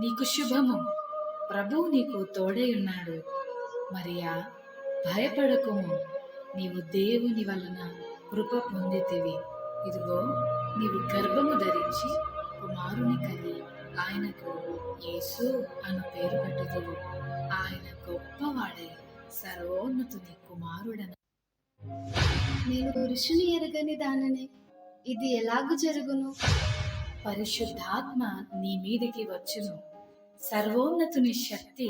నీకు శుభము. ప్రభువు నీకు తోడై ఉన్నాడు. మరియా భయపడకుము. నీవు దేవుని వలన కృప పొందితివి. ఇదిగో నీవు గర్భము ధరించి కుమారుని కలిగి ఆయనకు యేసు అను పేరు పెట్టుదువు. ఆయన గొప్పవాడై సర్వోన్నతుని కుమారుడన. నేను పురుషుని ఎరగని దాననే ఇది ఎలాగు జరుగును? పరిశుద్ధాత్మ నీ మీదికి వచ్చును. సర్వోన్నతుని శక్తి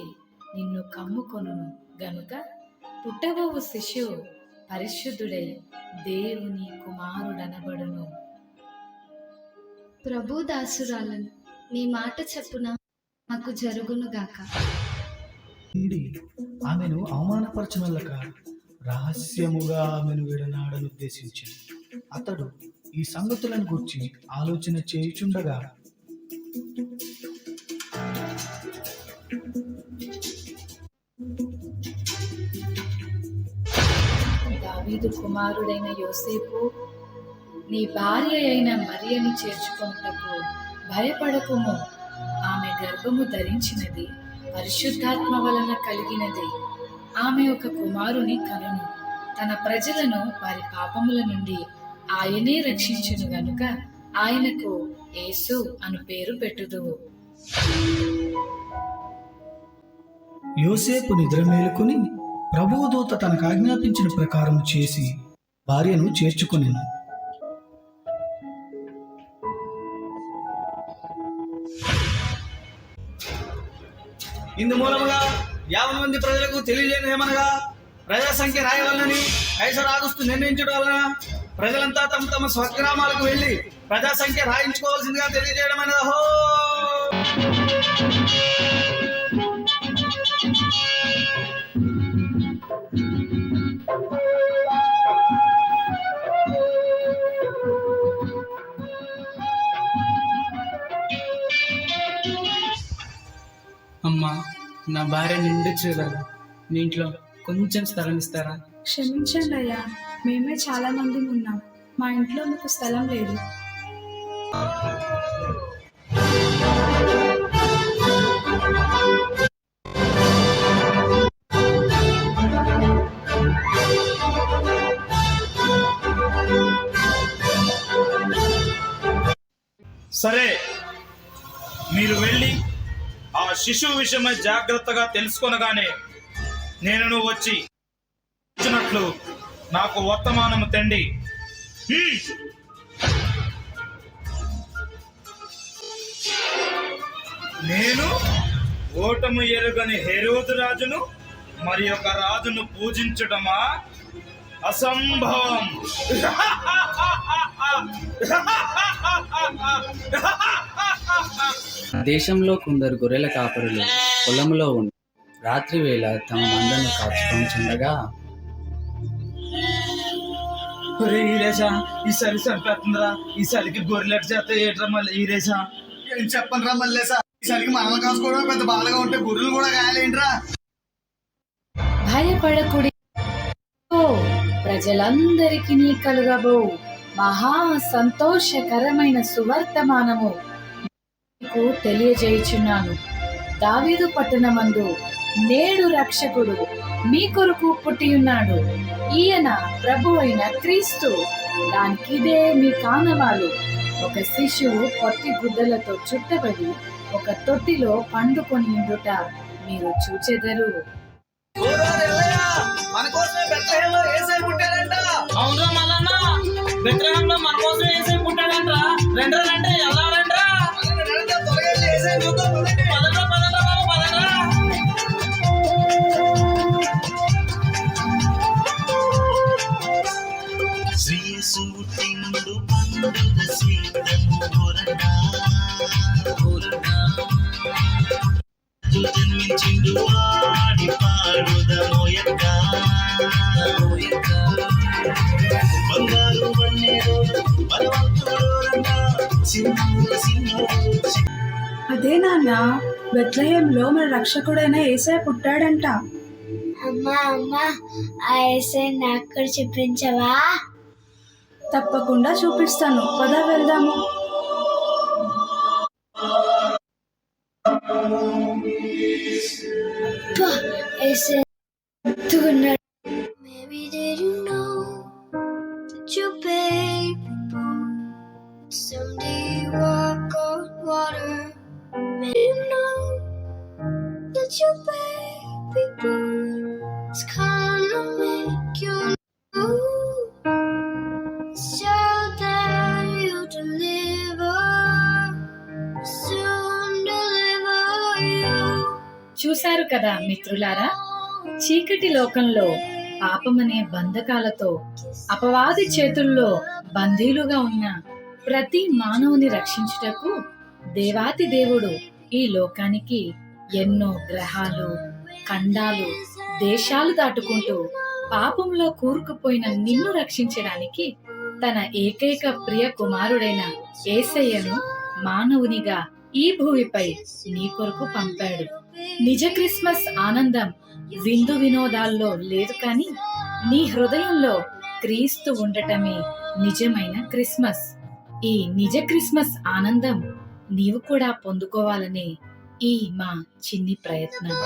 నిన్ను కమ్ముకొనును గనుక పుట్టబోవు శిశువు పరిశుద్ధుడై దేవుని కుమారుడనబడును. ప్రభు దాసురాలను నీ మాట చెప్పున నాకు జరుగునుగాక ఉండి ఆమెను అవమానపరచనల్లక రహస్యముగా ఆమెను విడనాడని ఉద్దేశించి అతడు ఈ సంగతులను గురించి ఆలోచన చేయుచుండగా. దావీదు కుమారుడైన యోసేపు నీ భార్య అయిన మరియని చేర్చుకొనుటకు భయపడకుము. ఆమె గర్భము ధరించినది పరిశుద్ధాత్మ వలన కలిగినది. ఆమె ఒక కుమారుని కనును. తన ప్రజలను వారి పాపముల నుండి ఆయనే రక్షించును గనుక ఆయనకు యేసు అను పేరు పెట్టుదువు. యోసేపు నిద్ర మేలుకుని ప్రభువు దూత తనకు ఆజ్ఞాపించిన ప్రకారం చేసి భార్యను చేర్చుకొనెను. ఇందు మూలముగా యాభై మంది ప్రజలకు తెలియజేయని ఏమనగా ప్రజా సంఖ్య రాయవలనని కైసర్ ఆగస్టు నిర్ణయించడం వలన ప్రజలంతా తమ తమ స్వగ్రామాలకు వెళ్ళి ప్రజా సంఖ్య రాయించుకోవాల్సిందిగా తెలియజేయడం అనేది అహో. అమ్మా నా భార్య నిండొచ్చు కదా మీ ఇంట్లో కొంచెం స్థలం ఇస్తారా? క్షమించండి అయ్యా. మేమే చాలా మంది ఉన్నాం. మా ఇంట్లో మీకు స్థలం లేదు. సరే మీరు వెళ్ళి ఆ శిశువు విషయమై జాగ్రత్తగా తెలుసుకొనగానే నేను వచ్చి ఇచ్చినట్లు నాకు వర్తమానము తండి. నేను ఓటము ఎరుగని హెరోదు రాజును మరి ఒక రాజును పూజించడమా అసంభవం. దేశంలో కొందరు గొర్రెల కాపరులు పొలంలో ఉండి రాత్రి వేళ తమ మందను కాచుకొని చుండగా ఒరే ఈరేషా ఈసారి చంపేస్తుందిరా ఈసారికి గొర్రెలెట్ చేత ఏట్రా మళ్ళీ ఈరేషా ఏం చెప్పండి రా మళ్ళేసా ఈసారికి మనల్ని కాసుకోవడం పెద్ద బాధగా ఉంటే గొర్రెలు కూడా గాయాలేంట్రా? భయపడకుడి. ఓ ప్రజలందరికీ నీ కలుగబో. మహా సంతోషకరమైన సువర్తమానము. మీకు తెలియజేయుచున్నాను. దావీదు పట్టణమందు నేడు రక్షకుడు. మీ కొరకు పుట్టియున్నాడు ఈయన ప్రభు అయిన క్రీస్తు. దానికిదే మీ కానవాలు. ఒక శిశువు పొత్తి గుడ్డలతో చుట్టబడి ఒక తొట్టిలో పండుకొని ఉండుట మీరు చూచెదరు. మన కోసమే బెత్లహేంలో అవును మల్లన్న విగ్రహంలో మన కోసం వేసే పుట్టాడంట్రా? రెండు అంటే ఎలా బంగారు అదే నాన్న బెత్లహేంలో మన రక్షకుడైన ఏసై పుట్టాడంట. అమ్మా అమ్మా ఆ ఎస్ఐ నాకు కూడా చూపించవా? తప్పకుండా చూపిస్తాను. పద వెళ్దాము. ఏసే your baby boy is gonna make you move. So that you deliver, soon deliver you. చూశారు కదా మిత్రులారా చీకటి లోకంలో పాపమనే బంధకాలతో అపవాది చేతుల్లో బందీలుగా ఉన్న ప్రతి మానవుని రక్షించుటకు దేవాతి దేవుడు ఈ లోకానికి ఎన్నో గ్రహాలు ఖండాలు దేశాలు దాటుకుంటూ పాపంలో కూరుకుపోయిన నిన్ను రక్షించడానికి తన ఏకైక ప్రియ కుమారుడైన ఏసయ్యను మానవునిగా ఈ భూమిపై నీ కొరకు పంపాడు. నిజ క్రిస్మస్ ఆనందం విందు వినోదాల్లో లేదు కానీ నీ హృదయంలో క్రీస్తు ఉండటమే నిజమైన క్రిస్మస్. ఈ నిజ క్రిస్మస్ ఆనందం నీవు కూడా పొందుకోవాలని ఈ మా చిన్ని ప్రయత్నం.